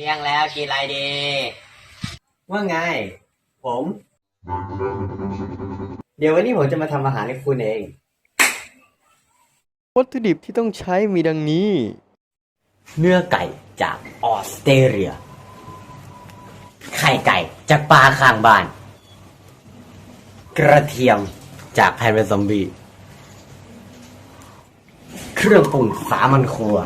เที่ยงแล้วกินอะไรดี ว่าไง ผม เดี๋ยววันนี้ผมจะมาทำอาหารให้คุณเอง วัตถุดิบที่ต้องใช้มีดังนี้ เนื้อไก่จากออสเตรเลีย ไข่ไก่จากปลาข้างบ้าน กระเทียมจากแพนเวซอมบี้ เครื่องปรุงสามัญครัว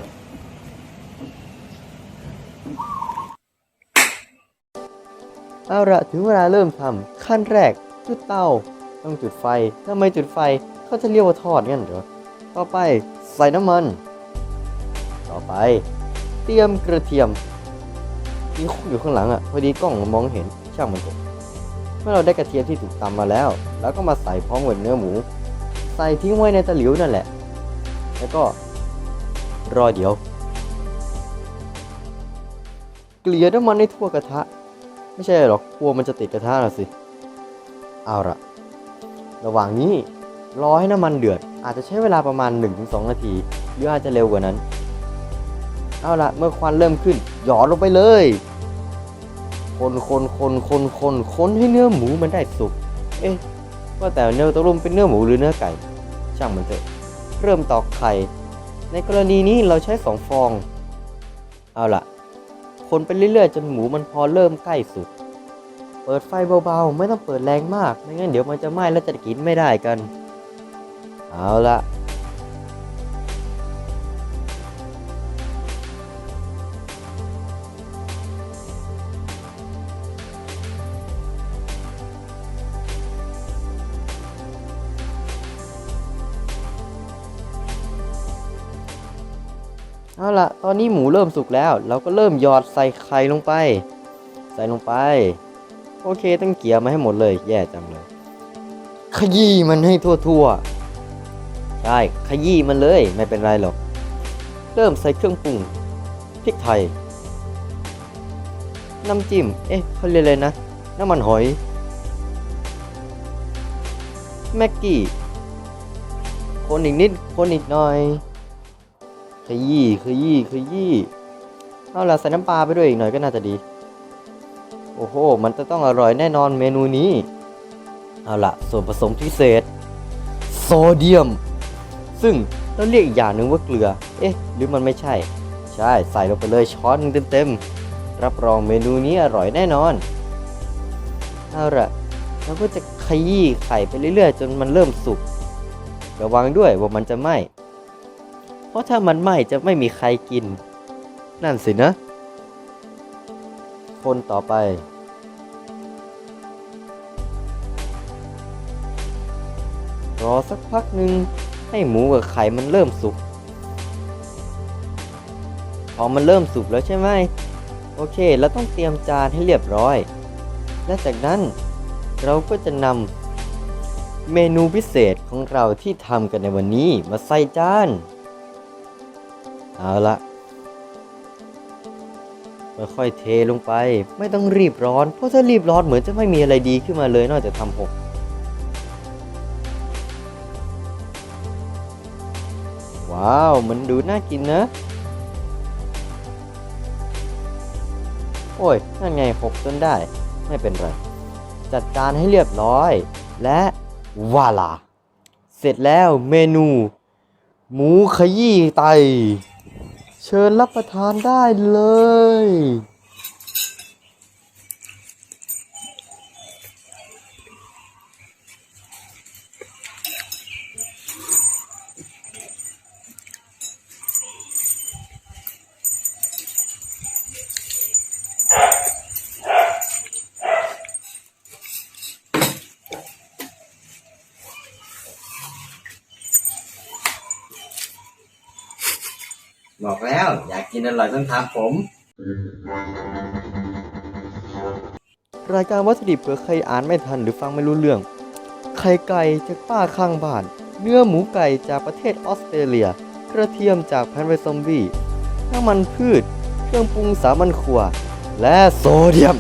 เอาละถึงเวลาเริ่มทำขั้นแรก จุดเตาต้องจุดไฟถ้าไม่จุดไฟเขาจะเรียกว่าทอดงั้นเหรอต่อไปใส่น้ำมัน ต่อไป เตรียมกระเทียมมีคุกอยู่ข้างหลังอะพอดีกล้องมองเห็นช่างมันเถอะเมื่อเราได้กระเทียมที่ถูกตำมาแล้ว แล้วก็มาใส่พร้อมกับเนื้อหมู ใส่ทิ้งไว้ในตะหลิวนั่นแหละ แล้วก็รอเดี๋ยว เกลี่ยน้ำมันให้ทั่วกระทะ ไม่ใช่หรอกกลัวมันจะติดกระทะน่ะสิ เอาละระหว่างนี้รอให้น้ำมันเดือด อาจจะใช้เวลาประมาณ 1-2 นาที หรืออาจจะเร็วกว่านั้น เอาละเมื่อควันเริ่มขึ้น หยอดลงไปเลย คนคนคนคนคนคนให้เนื้อหมูมันได้สุก เอ๊ะว่าแต่เนื้อตกลงเป็นเนื้อหมูหรือเนื้อไก่ ช่างมันเถอะ เริ่มตอกไข่ ในกรณีนี้เราใช้สองฟอง เอาล่ะ นไปเรื่อยๆ จนหมูมันพอเริ่มใกล้สุด เปิดไฟเบาๆ ไม่ต้องเปิดแรงมาก ไม่งั้นเดี๋ยวมันจะไหม้แล้วจะกินไม่ได้กัน เอาละ เอาละตอนนี้หมูเริ่มสุกแล้ว เราก็เริ่มหยอดใส่ไข่ลงไป ใส่ลงไป โอเคต้องเกลี่ยมาให้หมดเลย แย่จังเลย ขยี้มันให้ทั่วๆ ใช่ ขยี้มันเลย ไม่เป็นไรหรอก เริ่มใส่เครื่องปรุง พริกไทย น้ำจิ้ม เอ๊ะเขาเรียกเลยนะ น้ำมันหอย แม็กกี้ คนอีกนิด คนอีกหน่อย ยี้ขยี้ขยี้เอาล่ะใส่น้ำปลาไปด้วยอีกหน่อยก็น่าจะดี โอ้โห มันจะต้องอร่อยแน่นอนเมนูนี้ เอาละส่วนผสมพิเศษ โซเดียม ซึ่งเราเรียกอีกอย่างหนึ่งว่าเกลือ เอ๊ะ หรือมันไม่ใช่ ใช่ใส่ลงไปเลยช้อนหนึ่งเต็มๆ รับรองเมนูนี้อร่อยแน่นอน เอาละเราก็จะขยี้ไข่ไปเรื่อยๆ จนมันเริ่มสุก ระวังด้วยว่ามันจะไหม้ เพราะถ้ามันไหม้จะไม่มีใครกิน นั่นสินะ คนต่อไป รอสักพักหนึ่งให้หมูกับไข่มันเริ่มสุกพอมันเริ่มสุกแล้วใช่ไหมโอเคเราต้องเตรียมจานให้เรียบร้อย และจากนั้นเราก็จะนำเมนูพิเศษของเราที่ทำกันในวันนี้มาใส่จาน เอาละค่อยๆเทลงไป ไม่ต้องรีบร้อน เพราะถ้ารีบร้อนเหมือนจะไม่มีอะไรดีขึ้นมาเลยนอกจากทำหกว้าว มันดูน่ากินนะ โอ้ย นั่นไงหกจนได้ ไม่เป็นไร จัดการให้เรียบร้อย และวาลา เสร็จแล้วเมนู หมูขยี้ไต เชิญรับประทานได้เลย บอกแล้ว อยากกินอร่อยต้องถามผม รายการวัตถุดิบเผื่อใครอ่านไม่ทันหรือฟังไม่รู้เรื่อง ไข่ไก่จากป้าข้างบ้าน เนื้อหมูไก่จากประเทศออสเตรเลีย กระเทียมจากแพนเวซอมบี้น้ำมันพืช เครื่องปรุงสามัญครัว และโซเดียม